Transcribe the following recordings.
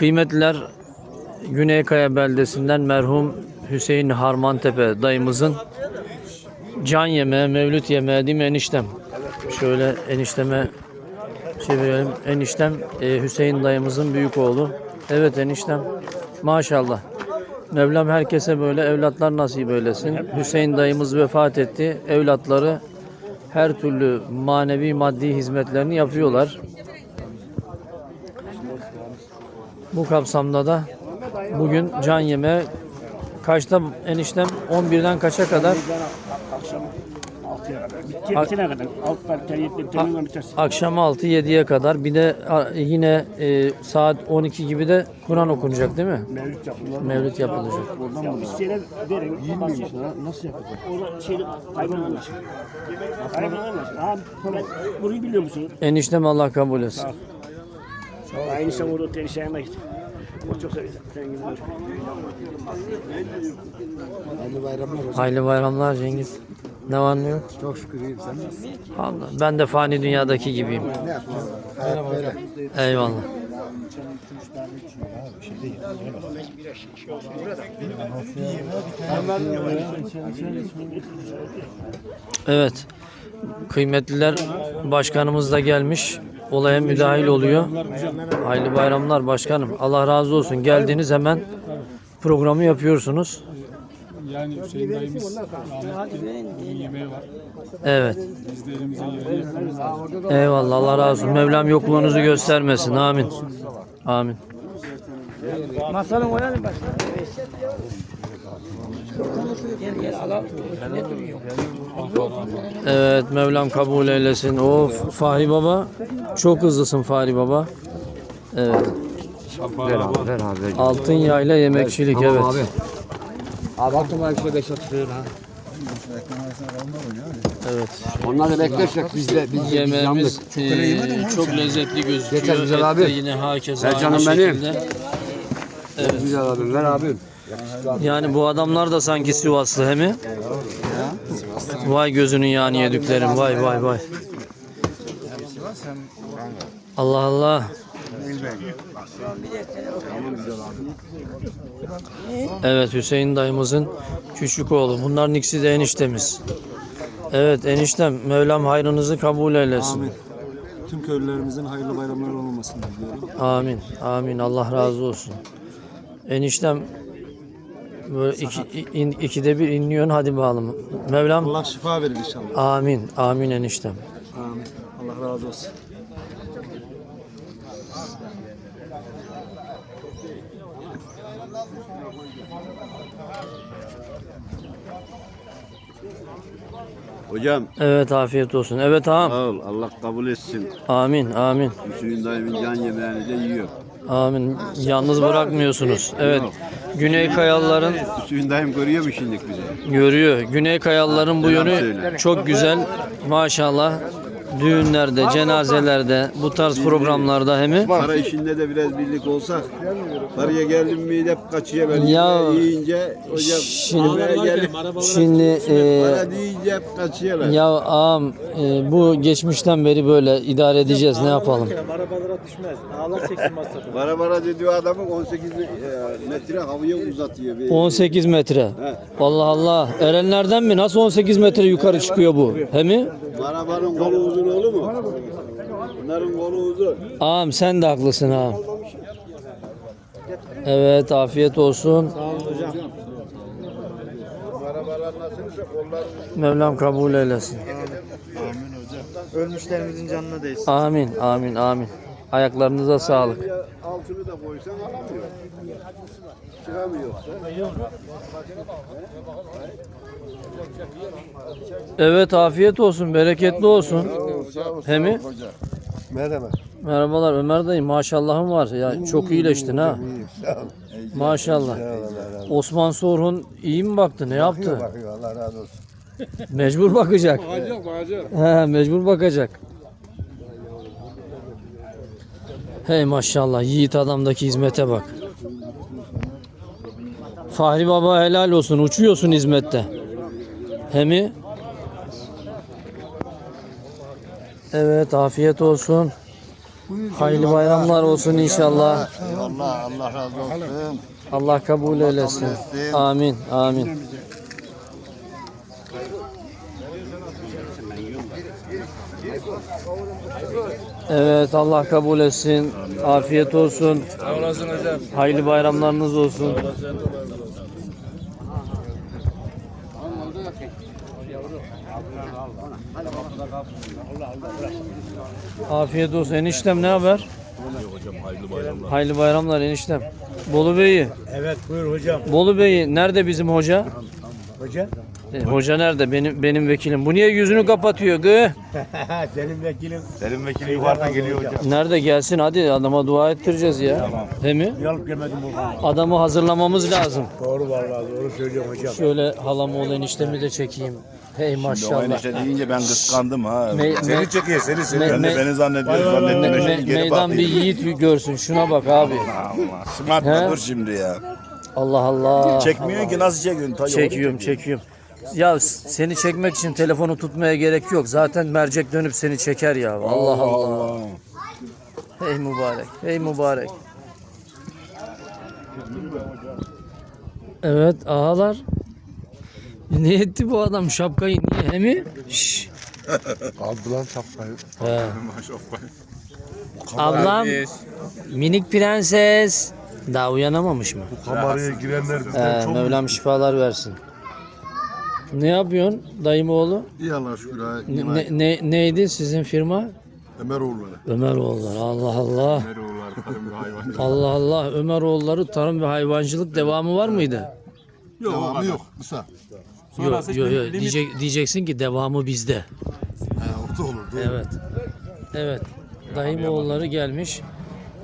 Kıymetliler Güneykaya beldesinden merhum Hüseyin Harmantepe dayımızın can yemeği, mevlüt yemeği değil mi eniştem? Şöyle enişteme çevirelim. Eniştem e, Hüseyin dayımızın büyük oğlu. Evet eniştem. Maşallah. Mevlam herkese böyle evlatlar nasip eylesin. Hüseyin dayımız vefat etti. Evlatları her türlü manevi maddi hizmetlerini yapıyorlar. Bu kapsamda da bugün can yeme kaçta eniştem 11'den kaça kadar Akşam 6'ya kadar. Bitene kadar. Biter, biter, akşam 6-7'ye kadar bir de yine e, saat 12 gibi de Kur'an okunacak değil mi? Mevlüt yapılır. Mevlüt yapılacak. Oradan mı? Verin. Nasıl yapacak? Orada şeyde burayı biliyor musun? Eniştem Allah kabul etsin. Aynı orada perişan yanına git. O çok gibi. Hayırlı bayramlar hocam. Hayırlı bayramlar Cengiz. Ne var ne yok? Çok şükür iyiyim. Sen nasılsın? Allah, ben de fani dünyadaki gibiyim. Ne yapıyorsun? Hayat böyle. Eyvallah. Evet. Kıymetliler başkanımız da gelmiş. Olaya müdahil oluyor. Hayırlı bayramlar başkanım. Allah razı olsun. Geldiniz hemen programı yapıyorsunuz. Yani Hüseyin dayımız rahmetli bugün yemeği var. Evet. Biz de elimizden geleni yapıyoruz. Eyvallah Allah razı olsun. Mevlam yokluğunuzu göstermesin. Amin. Amin. Evet Mevlam kabul eylesin. Of Fahri Baba. Çok hızlısın Fahri Baba. Evet. Altın yayla yemekçilik evet. Abi aklıma bir şey beş atıyor ha. Evet. Onlar da beklersek biz de biz Yemeğimiz eee, çok lezzetli gözüküyor. Yeter güzel abi. yine herkes Ver canım benim. şekilde. Güzel abim ver abim. Yani bu adamlar da sanki Sivaslı he mi? Vay gözünün yağını yediklerim. Vay vay vay. Allah Allah. Evet Hüseyin dayımızın küçük oğlu. Bunların ikisi de eniştemiz. Evet eniştem Mevlam hayrınızı kabul eylesin. Tüm köylülerimizin hayırlı bayramları olmasını diliyorum. Amin. Amin. Allah razı olsun. Eniştem böyle iki, in, ikide bir inliyorsun hadi bakalım. Mevlam Allah şifa verir inşallah. amin. Amin eniştem. Amin. Allah razı olsun. Hocam Evet afiyet olsun. Evet ağam. sağ ol. Allah kabul etsin. Amin. Amin. Hüsnü dayımın can yemeğini de yiyor. Amin. Yalnız bırakmıyorsunuz. Evet. Güney Kayalıların Hüsnü dayım görüyor mu şimdi bizi? görüyor. Güney Kayalıların bu yönü çok güzel. Maşallah. Düğünlerde, cenazelerde, bu tarz programlarda hem mi? Para işinde de biraz birlik olsak. Paraya geldim mi hep kaçıyor ben. Ya, yiyince hocam. şimdi- yemeğe gelip Şimdi e, para deyince hep kaçıyorlar. Ya ağam e, bu geçmişten beri böyle idare edeceğiz ne yapalım? Arabalara düşmez. Ağlar çeksin masrafı. Bara bara dediği adamın 18 metre havaya uzatıyor. Bir- 18 metre. He. Allah Allah. Erenlerden mi? Nasıl 18 metre yukarı çıkıyor bu? He mi? Arabanın kolu uzun olur mu? Bunların kolu uzun. Ağam sen de haklısın ağam. Evet afiyet olsun. Mevlam kabul eylesin. Ölmüşlerimizin canına değsin. Amin amin amin. Ayaklarınıza sağlık. altını da koysan alamıyor. Çıkamıyor. Evet afiyet olsun, bereketli olsun. He mi? Merhaba. Merhabalar Ömer dayı maşallahın var. Ya çok iyileştin ha. Maşallah. Osman Sorhun iyi mi baktı? Ne yaptı? Bakıyor Allah razı olsun. Mecbur bakacak. He, mecbur bakacak. Hey maşallah yiğit adamdaki hizmete bak. Fahri Baba helal olsun uçuyorsun hizmette. He mi? Evet afiyet olsun. Hayırlı bayramlar olsun inşallah. Eyvallah Allah razı olsun. Allah kabul eylesin. Amin. Amin. Evet Allah kabul etsin. Afiyet olsun. Hayırlı bayramlarınız olsun. Afiyet olsun. Eniştem ne haber? Hayırlı bayramlar eniştem. Bolu Bey'i. Evet buyur hocam. Bolu Bey'i nerede bizim hoca? Hoca? E, hoca nerede? Benim benim vekilim. Bu niye yüzünü kapatıyor gı? Senin vekilin. Senin vekili yukarıdan geliyor hocam. Nerede gelsin hadi adama dua ettireceğiz ya. Değil mi? Niye alıp gelmedin bu Adamı hazırlamamız lazım. Doğru vallahi doğru söylüyorum hocam. Şöyle halamoğlu eniştemi de çekeyim. Hey O maşallah. enişte deyince ben kıskandım ha. Me- seni me- çekiyor seni seni. me- me- beni zannediyorum. Me- Zannettim. me- geri meydan bir yiğit görsün. Şuna bak abi. Allah. Şımartma He? dur şimdi ya. Allah Allah. Çekmiyor ki nasıl çekiyorsun? Çekiyorum çekiyorum. Ya seni çekmek için telefonu tutmaya gerek yok. Zaten mercek dönüp seni çeker ya. Allah Allah. Hey mübarek. Hey mübarek. Evet ağalar. Ne etti bu adam şapkayı niye he mi? Şşş. Aldı lan şapkayı. He. Ablam minik prenses daha uyanamamış mı? Kameraya girenler He, Mevlam şifalar versin. Ne yapıyorsun dayım oğlu? İyi Allah şükür ha. Ne, ne- ne- neydi sizin firma? Ömeroğulları. Ömeroğulları. Allah Allah. Allah Allah. Ömeroğulları tarım ve hayvancılık devamı var mıydı? Devamı yok. Kısa. Yok yok yok. Diyecek, diyeceksin ki devamı bizde. He, orta olur. Doğru. Evet. Evet. Dayım oğulları gelmiş.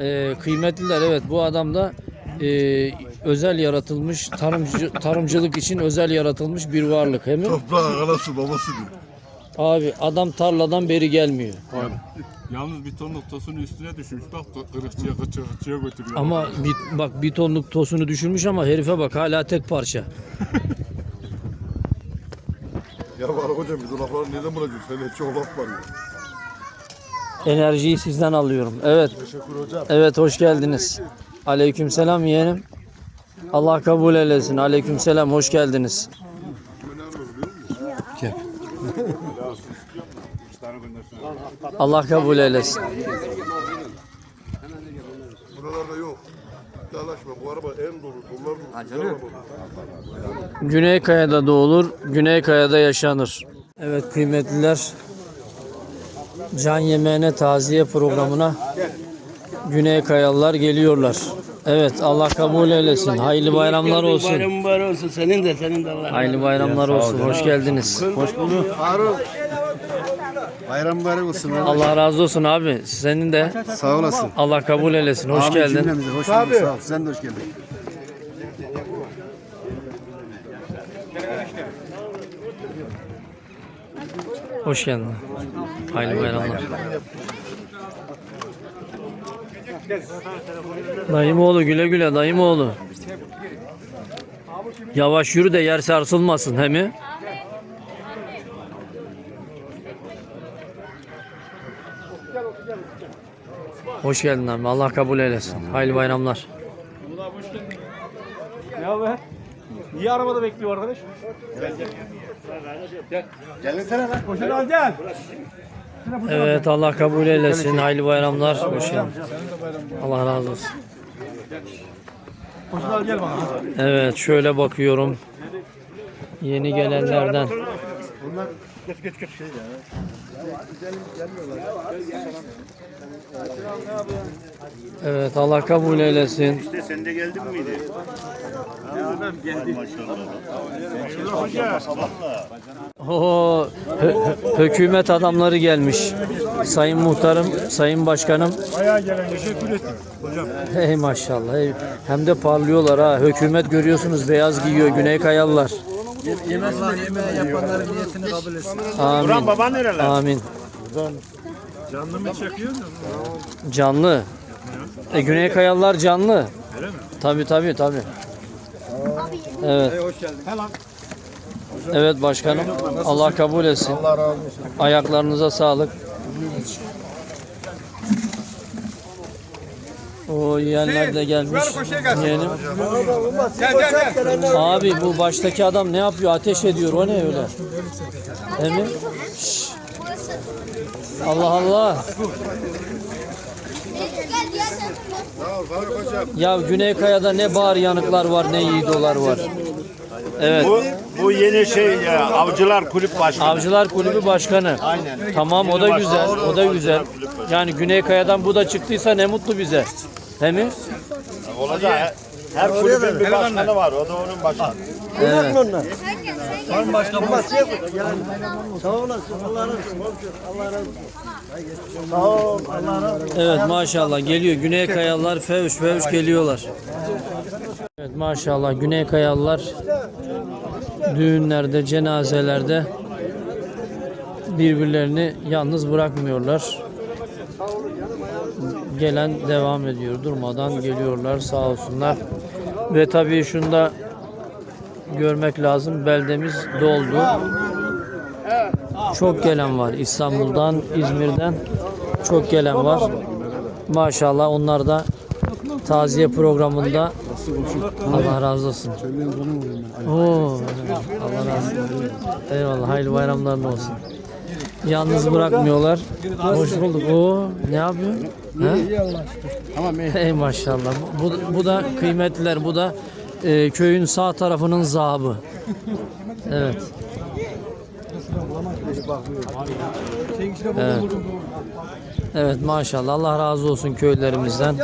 Ee, kıymetliler evet bu adam da e, özel yaratılmış tarımcı, tarımcılık için özel yaratılmış bir varlık he mi? Toprağın anası babası diyor. Abi adam tarladan beri gelmiyor. Yalnız bir ton noktasının üstüne düşmüş. Bak kırıkçıya kırıkçıya götürüyor. Ama bir, bak bir tonluk tosunu düşürmüş ama herife bak hala tek parça. Ya var hocam biz o lafları neden bulacağız? Senin çok laf var ya. Enerjiyi sizden alıyorum. Evet. Teşekkür hocam. Evet hoş geldiniz. Aleykümselam yeğenim. Allah kabul eylesin. Aleykümselam hoş geldiniz. Gel. Allah kabul eylesin. Buralarda yok. İddialaşma. Bu araba en dolu. Bunlar dolu. Güneykaya'da doğulur, Güneykaya'da yaşanır. Evet kıymetliler, can yemeğine taziye programına Güneykayalılar geliyorlar. Evet Allah kabul eylesin. Hayırlı bayramlar olsun. Bayram mübarek olsun. Senin de senin de Allah. Hayırlı bayramlar olsun. Hoş geldiniz. Hoş bulduk. Faruk. Bayram mübarek olsun. Allah razı olsun abi. Senin de Sağ olasın. Allah kabul eylesin. Hoş geldin. Cümlemize hoş bulduk. Sağ ol. Sen de hoş geldin. Hoş geldin. Hayırlı bayramlar. Dayım oğlu güle güle dayım oğlu. Yavaş yürü de yer sarsılmasın he mi? Hoş geldin abi. Allah kabul eylesin. Hayırlı bayramlar. Ya be. Niye arabada bekliyor arkadaş? Gelsene lan. Koşun alacaksın. Evet Allah kabul eylesin. Hayırlı bayramlar. Hoş geldin. Allah razı olsun. Evet şöyle bakıyorum. Yeni gelenlerden. Evet Allah kabul eylesin. Sen de geldin miydi? Hü- hükümet adamları gelmiş. Sayın muhtarım, sayın başkanım. Bayağı gelen teşekkür ettim. Hocam. Hey maşallah. hey. Hem de parlıyorlar ha. Hükümet görüyorsunuz beyaz giyiyor. Güney Kayalılar. Amin. Buran baban nereler? Amin. Canlı mı çekiyor? Canlı. E, Güney Kayalılar canlı. Öyle mi? Tabii tabii tabii. Evet. Evet başkanım. Allah kabul etsin. Allah razı olsun. Ayaklarınıza sağlık. O yiyenler de gelmiş. Yeğenim. Abi bu baştaki adam ne yapıyor? Ateş ediyor. O ne öyle? Emin? Allah Allah. Sağ ol Faruk hocam. Ya Güneykaya'da ne bağır yanıklar var ne yiğidolar var. Evet. Bu, bu yeni şey ya, Avcılar Kulüp Başkanı. Avcılar Kulübü Başkanı. Aynen. Tamam o da güzel. O da güzel. Yani Güneykaya'dan bu da çıktıysa ne mutlu bize. Değil mi? Olacak. Her kulübün bir başkanı var. O da onun başkanı. Evet. Evet maşallah geliyor. Güney Kayalılar fevş fevş geliyorlar. Evet maşallah Güney Kayalılar düğünlerde, cenazelerde birbirlerini yalnız bırakmıyorlar. Gelen devam ediyor. Durmadan geliyorlar sağ olsunlar. Ve tabii şunu da görmek lazım. Beldemiz doldu. Çok gelen var. İstanbul'dan, İzmir'den çok gelen var. Maşallah onlar da taziye programında Allah razı olsun. Oo, Allah razı olsun. Eyvallah. Hayırlı bayramların olsun. Yalnız bırakmıyorlar. Hoş bulduk. Oo, ne yapıyor? İyi. Ey maşallah. Bu, bu da kıymetliler. Bu da e, köyün sağ tarafının zabı. Evet. Evet. Evet maşallah Allah razı olsun köylerimizden.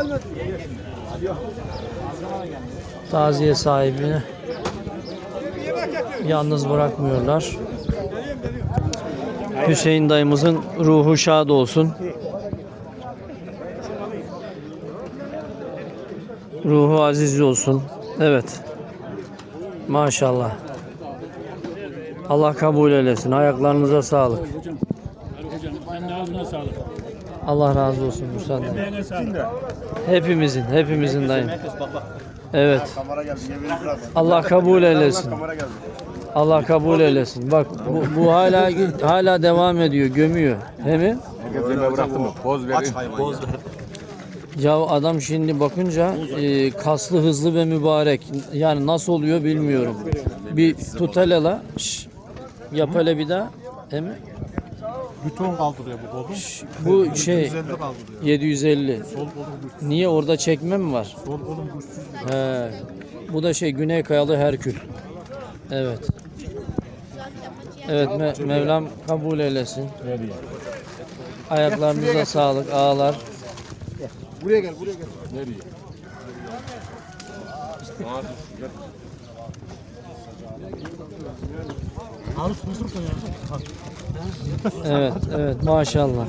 Taziye sahibini yalnız bırakmıyorlar. Hüseyin dayımızın ruhu şad olsun. Ruhu aziz olsun. Evet. Maşallah. Allah kabul eylesin. Ayaklarınıza sağlık. Allah razı olsun Musa. Hepimizin, hepimizin dayım. Evet. Allah kabul eylesin. Allah kabul eylesin. Bak bu, bu hala hala devam ediyor, gömüyor. He mi? bıraktım mı? Poz vereyim. Poz Ya adam şimdi bakınca e, kaslı, hızlı ve mübarek. Yani nasıl oluyor bilmiyorum. Bir tut hele la. Şş, Yap hele bir daha. He mi? Buton kaldırıyor bu kolum. Şş, Bu şey 750. Niye orada çekme mi var? Sol kolum güçsüz. He. Bu da şey Güney Kayalı Herkül. Evet. Evet Me- Mevlam kabul eylesin. Ayaklarınıza sağlık ağalar. Evet, evet maşallah.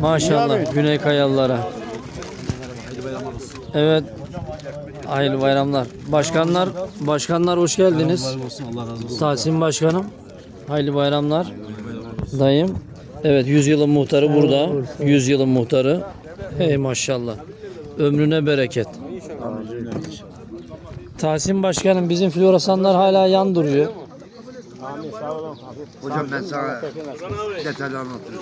Maşallah Güney Kayalılara. Evet. Hayırlı bayramlar. Başkanlar, başkanlar hoş geldiniz. Allah razı olsun. Tahsin Başkanım. Hayırlı bayramlar. Dayım. Evet 100 yılın muhtarı burada. 100 yılın muhtarı. Hey maşallah. Ömrüne bereket. Tahsin Başkanım bizim floresanlar hala yan duruyor. Hocam ben sana detaylı anlatırım.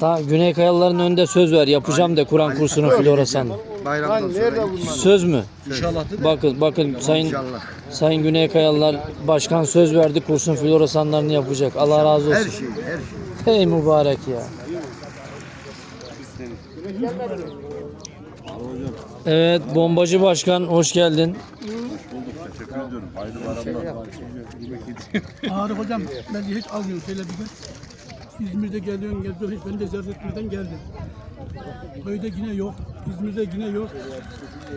Ta Güney Kayalıların önünde söz ver yapacağım de Kur'an kursunu floresan. Bayramdan sonra Söz mü? İnşallah. Bakın bakın sayın inşallah. Sayın Güney Kayalılar başkan söz verdi kursun floresanlarını yapacak. Allah razı olsun. Her şey, her şey. Hey mübarek ya. Evet bombacı başkan hoş geldin. Ağrı hocam ben hiç almıyorum şöyle bir gün. İzmir'de geliyorsun geziyorsun hiç beni de ziyaret etmeden geldin. Köyde yine yok. İzmir'de yine yok.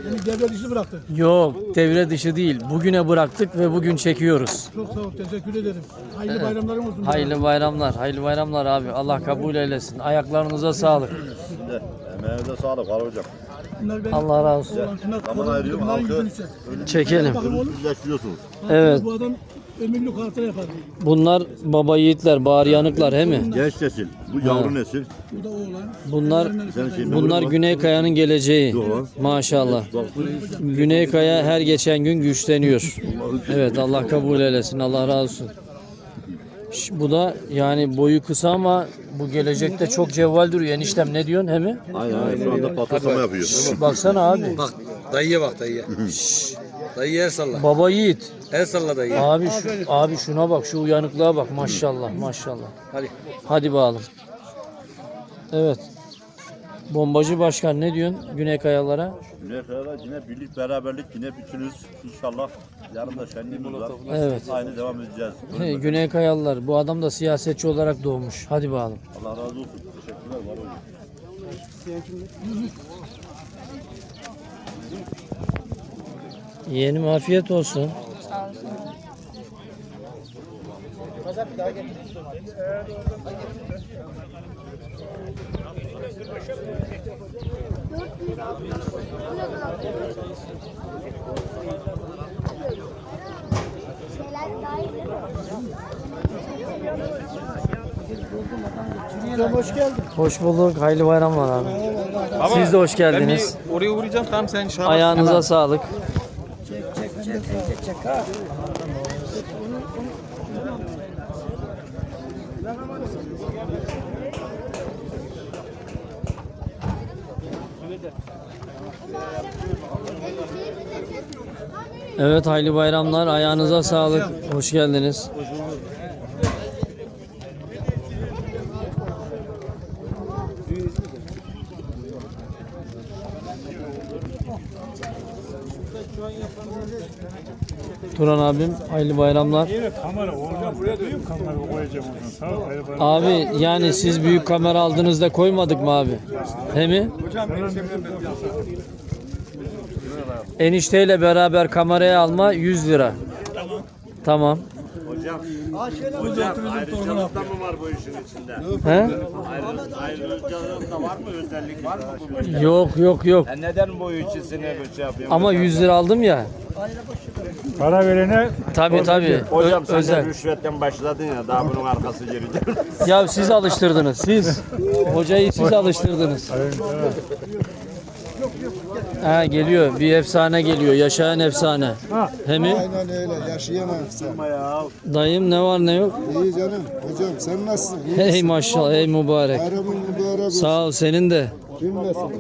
Beni devre dışı bıraktı. Yok devre dışı değil. Bugüne bıraktık ve bugün çekiyoruz. Çok sağ ol teşekkür ederim. Hayırlı bayramlarım olsun. Hayırlı bayramlar. Hayırlı bayramlar abi. Allah kabul eylesin. Ayaklarınıza sağlık. Emeğinize sağlık var hocam. Allah razı olsun. Zaman ayırıyorum halkı. Çekelim. Evet. Bu adam ömürlük hatıra yapar. Bunlar baba yiğitler, bağır yanıklar he mi? Genç nesil. Bu yavru nesil. Bu da oğlan. Bunlar Sen şey bunlar Güney Kaya'nın geleceği. Maşallah. Güney Kaya her geçen gün güçleniyor. Evet Allah kabul eylesin. Allah razı olsun. Ş- Bu da yani boyu kısa ama bu gelecekte çok cevval duruyor. Eniştem ne diyorsun he mi? Aynen aynen. Şu anda patatlama yapıyor. Baksana abi. Bak dayıya bak dayıya. Şşş. Dayı el salla. Baba yiğit. El salla dayı. Abi şu, abi şuna bak şu uyanıklığa bak maşallah maşallah. Hadi. Hadi bakalım. Evet. Bombacı başkan ne diyorsun Güney Kayalara? Yine kadar yine birlik beraberlik yine bütünüz. İnşallah yarın da şenliğimiz var. Evet. Aynı devam edeceğiz. Hey, Güney Kayalılar bu adam da siyasetçi olarak doğmuş. Hadi bakalım. Allah razı olsun. Teşekkürler. Var olun. Yeğenim afiyet olsun. Hoş geldin. Hoş bulduk. Hayırlı bayramlar abi. Siz de hoş geldiniz. oraya uğrayacağım tamam sen şey Ayağınıza sağlık. Evet hayırlı bayramlar. Ayağınıza sağlık. Hoş geldiniz. Turan abim hayırlı bayramlar. Kamera olacağım. Buraya duyayım kamera koyacağım oradan. Sağ ol. hayır, hayır. Abi yani siz büyük kamera aldığınızda koymadık mı abi? He mi? Enişteyle beraber kameraya alma 100 lira. Tamam. Hocam ayrıcalık da mı var bu işin içinde? He? Ayrı, ayrıcalık da var mı? Özellik var mı bu işte? Yok yok yok. E neden bu ikisini bir şey yapıyorsun? Ama 100 lira aldım ya. Para verene Tabii tabii. Hocam Ö- sen de özel. rüşvetten başladın ya daha bunun arkası geridir. Ya siz alıştırdınız. Siz. Hocayı siz alıştırdınız. Ha geliyor. Bir efsane geliyor. Yaşayan efsane. He mi? Aynen öyle yaşayamam sen. Dayım ne var ne yok? İyi canım. Hocam sen nasılsın? İyi Hey misin? maşallah. Hey mübarek. Bayramın mübarek olsun. Sağ ol senin de. Cümlesin.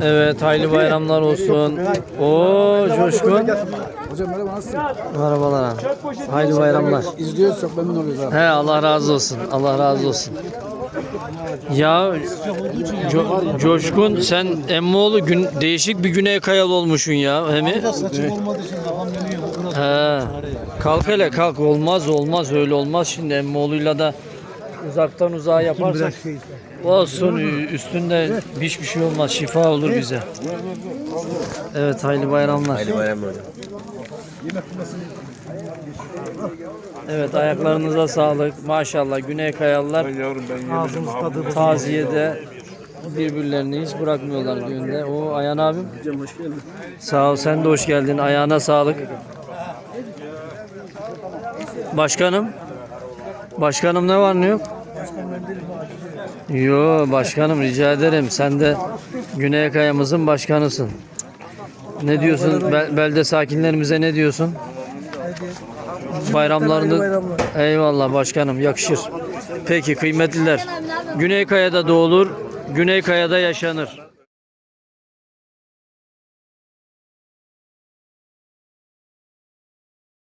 Evet hayırlı bayramlar olsun. Oo Coşkun. Hocam merhaba nasılsın? Merhabalar abi. Hayırlı bayramlar. İzliyoruz çok memnun oluyoruz abi. He Allah razı olsun. Allah razı olsun. Ya Co- Coşkun sen Emmoğlu gün değişik bir Güney Kayalı olmuşsun ya. He mi? Saçım olmadığı için kafam yanıyor. Bu biraz He. Kalk hele kalk olmaz olmaz öyle olmaz şimdi Emmoğlu'yla da uzaktan uzağa yaparsak olsun üstünde hiçbir şey olmaz şifa olur bize. Evet hayırlı bayramlar. Hayırlı bayramlar. Evet ayaklarınıza sağlık. Maşallah Güney Kayalılar yavrum ben yemedim. taziyede birbirlerini hiç bırakmıyorlar düğünde. O Ayhan abim. hoş geldin. Sağ ol sen de hoş geldin. Ayağına sağlık. Başkanım. Başkanım ne var ne yok? Yo başkanım rica ederim. Sen de Güney Kaya'mızın başkanısın. Ne diyorsun? Bel- belde sakinlerimize ne diyorsun? Bayramlarını Eyvallah başkanım yakışır. Peki kıymetliler. Güney Kaya'da doğulur, Güney Kaya'da yaşanır.